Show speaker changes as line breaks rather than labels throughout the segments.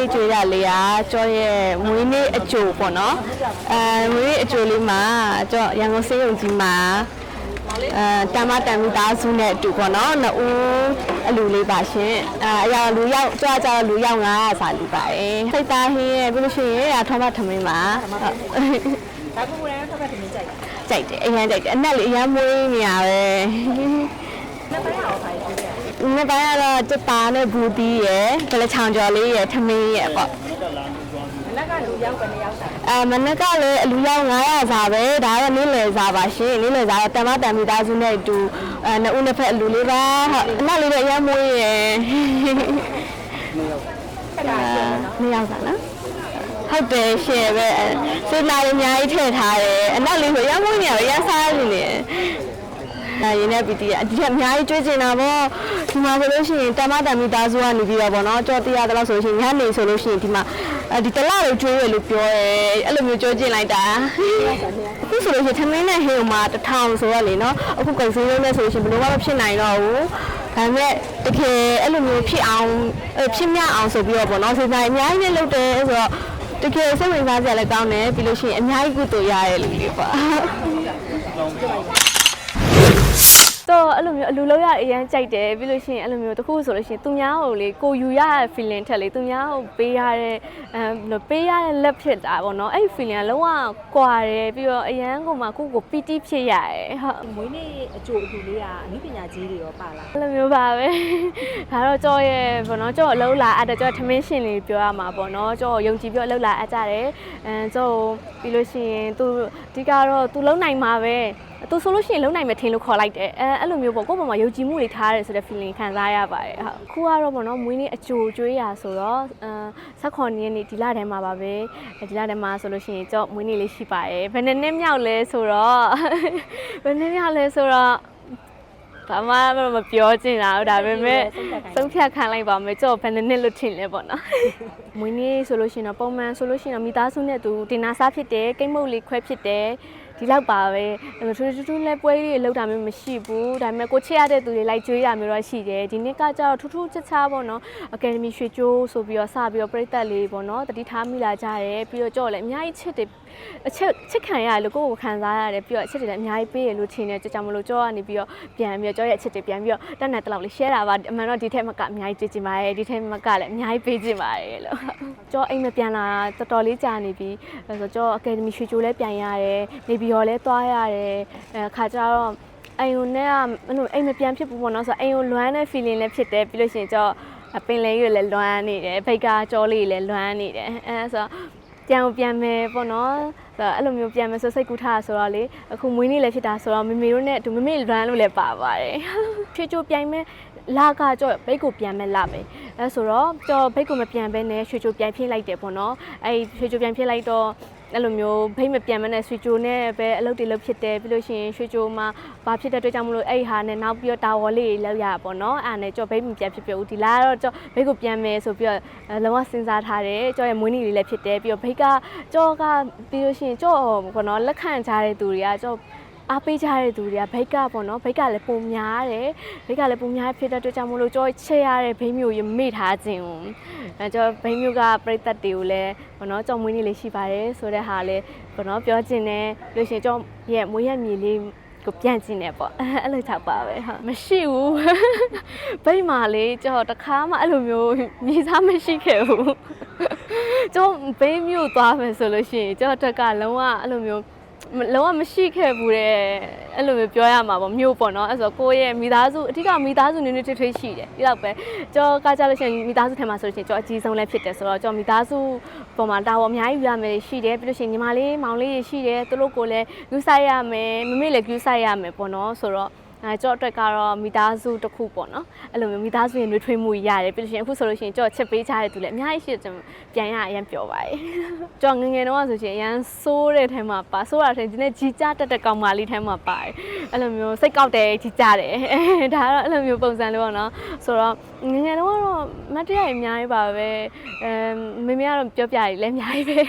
နေ့ကြွေရလေးကကျော်ရဲ့မွေးနေ့အကြိုပေါ့နော်အဲမွေးနေ့အကြိုလေးမှာကျော်ရန်ကုန်စေးရုံကြီးမှာအဲတမ္မတန်မိသားစုနဲ့အတူပေါ့နော်နှစ်ဦးအလူလေးပါရှင်အဲအရာလူရောက်ကြွားကြတော့လူရောက်900စာလူပါတယ်စိတ်သားဟင်းရဲ့ပြီးလို့ရှိရင်အထောမထမင်းပါဟုတ်
ဒါကကိုယ်တိုင်တော့ဖတ်သမီးကြိုက်တာ
ကြိုက်တယ်အရင်ကြိုက်တယ်အနက်လေးအရင်မွေးနေရပဲ
နှစ်ပိုင်းအောင်ခို င်းကြည့်တယ်
နှစ်ပိုင်းကတော့တက်တာနဲ့ဘူးတီးရယ်ဗလချောင်ကျော်လေးရယ်ထမင်းရယ်ပေါ့
အနက်ကလူရောက်ပဲရောက်တာ
အဲမနက်ကလည်းအလူရောက်900စာပဲဒါကနေ့လယ်စာပါရှင်နေ့လယ်စာတော့တမတန်မိသားစုနဲ့အတူအဲနှစ်ဦးနှစ်ဖက်အလူလေးပါဟုတ်အနောက်လေးတော့အရင်မွေးရယ်
ခက်တာရှင်းတယ်နော်
နှစ်ယောက်စာနော်ဟုတ်တယ်ရှယ်ပဲစေနာလေးအများကြီးထည့်ထားတယ်အနောက်လေးဆိုရမ်းမွေးနေရရမ်းစားနေတယ်အဲရင်းနဲ့ပီတီအဒီကအများကြီးကြွေးကျင်တာပေါ့ ဒီမှာဆိုလို့ရှိရင်တမတန်မိသားစုကနေပြီးတော့ဗောနော်ကြော်တရားတလို့ဆိုလို့ရှိရင်ညနေဆိုလို့ရှိရင်ဒီမှာအဲဒီတလလို့ကြွေးရလို့ပြောတယ်အဲ့လိုမျိုးကြွေးကျင်လိုက်တာအခုဆိုလို့ရှိရင်ထမင်းနဲ့ဟင်းမှာတစ်ထောင်ဆိုတော့လေနော်အခုကုန်စည်လုံးနဲ့ဆိုလို့ရှိရင်ဘယ်လိုမှမဖြစ်နိုင်တော့ဘူးဒါပေမဲ့တကယ်အဲ့လိုမျိုးဖြစ်အောင်ဖြစ်မြအောင်ဆိုပြီးတော့ဗောနော်စဉ်းစားအများကြီးနဲ့လုပ်တယ်ဆိုတော့တကယ်စိတ်ဝင်စားစရာလည်းကောင်းတယ်ပြီးလို့ရှိရင်အများကြီးကုသိုလ်ရရဲ့လူလေးပေါ့ တော့အဲ့လိုမျိုးအလူလောက်ရအရန်ကြိုက်တယ်ပြီးလို့ရှိရင်အဲ့လိုမျိုးတခုဆိုလို့ရှိရင်သူများကိုလေကိုယူရတဲ့ feeling ထက်လေသူများကိုပေးရတဲ့အဲဘယ်လိုပေးရတဲ့လက်ဖြစ်တာပေါ့နော်အဲ့ feeling ကလုံးဝကွာတယ်ပြီးတော့အရန်ကိုမှကိုကိုပီတိဖြစ်ရတယ်ဟုတ်
မွေးနေ့အကျိုးအတူလေးကအနုပညာကြီးတွေရောပါလား
အဲ့လိုမျိုးပါပဲဒါတော့ကြောရဲ့ပေါ့နော်ကြောအလုံးလာအပ်တယ်ကြောထမင်းရှင်လေးပြောရမှာပေါ့နော်ကြောယုံကြည်ပြောအလုံးလာအပ်ကြတယ်အဲကြောပြီးလို့ရှိရင်သူအဓိကတော့သူလုံးနိုင်မှာပဲ သူဆိုလို့ရှိရင်လုံးနိုင်မယ်ထင်လို့ခေါ်လိုက်တယ်အဲအဲ့လိုမျိုးပေါ့ကိုယ့်ဘက်မှာယုံကြည်မှုတွေထားရတယ်ဆိုတဲ့ feeling ခံစားရပါတယ်ဟုတ်ခုကတော့ပေါ့နော်မွေးနေ့အကြိုကျွေးရဆိုတော့အဲဆက်ခွန်နေ့နေ့ဒီလထဲမှာပါပဲဒီလထဲမှာဆိုလို့ရှိရင်ကြောမွေးနေ့လေးရှိပါတယ်ဘယ်နှစ်နှစ်မြောက်လဲဆိုတော့ဘယ်နှစ်မြောက်လဲဆိုတော့ဘာမှမပြောချင်တာဟုတ်ဒါပေမဲ့သုံးဖြတ်ခံလိုက်ပါမယ်ကြော့ဘယ်နှစ်နှစ်လို့ထင်လဲပေါ့နော်မွေးနေ့ဆိုလို့ရှိရင်တော့ပုံမှန်ဆိုလို့ရှိရင်တော့မိသားစုနဲ့တူတင်နာစားဖြစ်တယ်ကိတ်မုတ်လေးခွဲဖြစ်တယ် ဒီလောက်ပါပဲအဲ့လိုထူးထူးထူးလဲပွဲလေးတွေလောက်တာမျိုးမရှိဘူးဒါပေမဲ့ကိုချစ်ရတဲ့သူတွေလိုက်ကြွေးတာမျိုးတော့ရှိတယ်ဒီနှစ်ကကျတော့ထူးထူးခြားခြားပေါ့နော်အကယ်ဒမီရွှေကျိုးဆိုပြီးတော့စပြီးတော့ပြိသက်လေးပေါ့နော်တတိထားမိလာကြတယ်ပြီးတော့ကြော့လည်းအများကြီးချစ်တယ်အချစ်ချစ်ခံရတယ်လို့ကိုယ့်ကိုခံစားရတယ်ပြီးတော့အချစ်တွေလည်းအများကြီးပေးရလို့ထင်တယ်ကြောင့်မလို့ကြော့ကနေပြီးတော့ပြန်ပြီးတော့ကြော့ရဲ့အချစ်တွေပြန်ပြီးတော့တက်နေတလောက်လေး share တာပါအမှန်တော့ဒီထက်မကအများကြီးကြည့်ကြည့်ပါတယ်ဒီထက်မကလည်းအများကြီးပေးကြည့်ပါတယ်လို့ကြော့အိမ်မပြန်လာတော်တော်လေးကြာနေပြီအဲဆိုကြော့အကယ်ဒမီရွှေကျိုးလည်းပြန်ရတယ်နေပြီးတော့လည်းသွားရတယ်အဲခါကျတော့အိမ်ကိုနဲ့ကအဲ့လိုအိမ်မပြန်ဖြစ်ဘူးပေါ့နော်ဆိုတော့အိမ်ကိုလွမ်းတဲ့ feeling လည်းဖြစ်တယ်ပြီးလို့ရှိရင်ကြောပင်လေးတွေလည်းလွမ်းနေတယ်ဖိတ်ကားကြောလေးလည်းလွမ်းနေတယ်အဲဆိုတော့ပြန်ကိုပြန်မယ်ပေါ့နော်ဆိုတော့အဲ့လိုမျိုးပြန်မယ်ဆိုစိတ်ကူးထားဆိုတော့လေအခုမွေးနေ့လည်းဖြစ်တာဆိုတော့မမေတို့နဲ့အတူမမေလွမ်းလို့လည်းပါပါတယ်ချွေချိုပြိုင်မဲ့လာကကြောဘိတ်ကိုပြန်မဲ့လာမယ် အဲဆိုတော့ကြောဘိတ်ကိုမပြန်ဘဲနဲ့ရွှေချိုပြန်ဖြစ်လိုက်တယ်ပေါ့နော်အဲရွှေချိုပြန်ဖြစ်လိုက်တော့အဲ့လိုမျိုးဖိတ်မပြန်မနဲ့ရွှေကြိုနဲ့ပဲအလုပ်တွေလုပ်ဖြစ်တယ်ပြီးလို့ရှိရင်ရွှေကြိုမှာဘာဖြစ်တဲ့အတွက်ကြောင့်မလို့အဲ့ဟာနဲ့နောက်ပြီးတော့တာဝေါ်လေးတွေလောက်ရပါတော့အဲ့ဒါနဲ့ကြော်ဖိတ်မပြန်ဖြစ်ပြဘူးဒီလားတော့ကြော်ဖိတ်ကိုပြန်မယ်ဆိုပြီးတော့လုံးဝစဉ်းစားထားတယ်ကြော်ရဲ့မွေးနေ့လေးလည်းဖြစ်တယ်ပြီးတော့ဖိတ်ကကြော်ကပြီးလို့ရှိရင်ကြော်ဘောနော်လက်ခံကြတဲ့သူတွေကကြော် အားပေးကြတဲ့သူတွေကဘိတ်ကပေါ့နော်ဘိတ်ကလည်းပုံများတယ်ဘိတ်ကလည်းပုံများဖြစ်တဲ့အတွက်ကြောင့်မလို့ကြော်ချဲရတဲ့ဘိတ်မျိုးရမေ့ထားခြင်းကိုအဲကြော်ဘိတ်မျိုးကပြိသက်တွေကိုလည်းပေါ့နော်ကြော်မွေးနေ့လေးရှိပါတယ်ဆိုတဲ့ဟာလည်းပေါ့နော်ပြောချင်တယ်ပြီးလို့ရှိရင်ကြော်ရဲ့မွေးရမြေလေးကိုပြန်ကျင်တယ်ပေါ့အဲ့လိုချောက်ပါပဲဟုတ်မရှိဘူးဘိတ်မာလေးကြော်တခါမှအဲ့လိုမျိုးမြေသားမရှိခဲ့ဘူးကြော်ဘိတ်မျိုးသွားမယ်ဆိုလို့ရှိရင်ကြော်တက်ကလုံးဝအဲ့လိုမျိုးမ လုံးဝမရှိခဲ့ဘူးတဲ့အဲ့လိုမျိုးပြောရမှာပေါ့မြို့ပေါ့နော်အဲ့ဆိုကိုယ့်ရဲ့မိသားစုအထူးကမိသားစုနည်းနည်းထွေးထွေးရှိတယ်ဒီလောက်ပဲကြောကကြလို့ရှိရင်မိသားစုထဲမှာဆိုလို့ရှိရင်ကြောအကြီးဆုံးလည်းဖြစ်တယ်ဆိုတော့ကြောမိသားစုပေါ်မှာတာဝန်အများကြီးယူရမယ်ရှိတယ်ပြီးလို့ရှိရင်ညီမလေးမောင်လေးရှိတယ်သူတို့ကိုလည်းယူဆိုင်ရမယ်မမေလည်းယူဆိုင်ရမယ်ပေါ့နော်ဆိုတော့ အဲကြော့အတွက်ကတော့မိသားစုတစ်ခုပေါ့နော်အဲ့လိုမျိုးမိသားစုရဲ့နှွေးထွေးမှုရတယ်ပြီးလို့ရှိရင်အခုဆိုလို့ရှိရင်ကြော့ချက်ပေးချတဲ့သူလည်းအများကြီးရှိတယ်ပြန်ရအရင်ပြောပါတယ်ကြော့ငယ်ငယ်တော့ဆိုရှင်အရန်ဆိုးတဲ့ထဲမှာပါဆိုးတာထဲဒီနေ့ကြီးကြတက်တဲ့ကောင်မလေးထဲမှာပါတယ်အဲ့လိုမျိုးစိတ်ကောက်တယ်ကြီးကြတယ်ဒါကတော့အဲ့လိုမျိုးပုံစံလေးပေါ့နော်ဆိုတော့ငယ်ငယ်တော့ကတော့မတ်တရားအများကြီးပါပဲအဲမမေကတော့ပြောပြရည်လည်းအများကြီးပဲ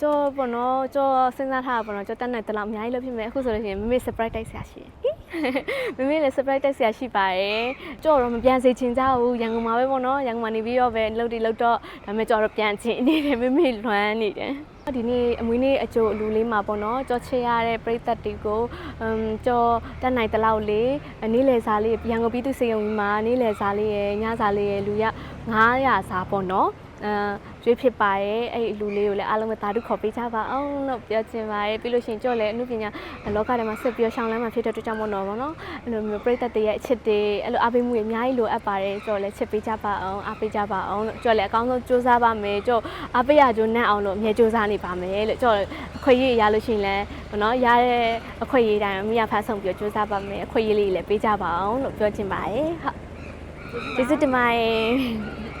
ကြောပေါ့နော်ကြောစဉ်းစားထားတာပေါ့နော်ကြောတက်နေတလောက်အများကြီးလုပ်ဖြစ်မယ်အခုဆိုလို့ရှိရင်မမေ surprise တိုက်ဆရာရှိတယ် မမေလည်း surprise တက်ဆရာရှိပါတယ်ကြော့တော့မပြန်စေချင်ကြဘူးရန်ကုန်မှာပဲပေါ့နော်ရန်ကုန်မှာနေပြီးတော့ပဲလှုပ်တီလှုပ်တော့ဒါပေမဲ့ကြော့တော့ပြန်ချင်နေတယ်မမေလွမ်းနေတယ်ဒီနေ့အမွေးနေ့အကျိုးအလူလေးမှာပေါ့နော်ကြော့ချစ်ရတဲ့ပရိသတ်တွေကိုအမ်ကြော့တက်နိုင်တလောက်လေးနေ့လယ်စာလေးရန်ကုန်ပြည်သူ့စေယုံကြီးမှာနေ့လယ်စာလေးရယ်ညစာလေးရယ်လူရ900စာပေါ့နော် အဲရွေးဖြစ်ပါရဲ့အဲ့ဒီလူလေးကိုလည်းအားလုံးပဲသာဓုခေါ်ပေးကြပါအောင်လို့ပြောချင်ပါတယ်ပြီးလို့ရှိရင်ကြော့လည်းအမှုပညာလောကထဲမှာဆက်ပြီးတော့ရှောင်းလန်းမှာဖြစ်တဲ့အတွက်ကြောင့်မို့တော့ဗောနော်အဲ့လိုမျိုးပြိသက်တွေရဲ့အချစ်တွေအဲ့လိုအားပေးမှုတွေအများကြီးလိုအပ်ပါတယ်ကြော့လည်းချစ်ပေးကြပါအောင်အားပေးကြပါအောင်လို့ကြော့လည်းအကောင်းဆုံးစူးစမ်းပါမယ်ကြော့အားပေးရကြိုးနဲ့အောင်လို့အမြဲစူးစမ်းနေပါမယ်လို့ကြော့အခွင့်အရေးရလို့ရှိရင်လည်းဗောနော်ရတဲ့အခွင့်အရေးတိုင်းမိရဖတ်ဆောင်ပြီးတော့စူးစမ်းပါမယ်အခွင့်အရေးလေးလည်းပေးကြပါအောင်လို့ပြောချင်ပါတယ်ဟုတ်ကျေးဇူးတင်ပါတယ်